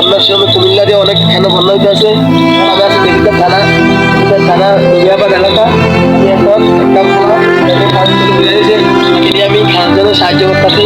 বন্যার সময় কুমিল্লারে অনেক এখানে বন্যা হইতে আছে। আমি আছি বিভিন্ন থানা থানা দুর্গাবাদ এলাকা। আমি এখন একটা পোলা, এখানে কাজ করে আমি খাওয়ার জন্য সাহায্য করতেছি।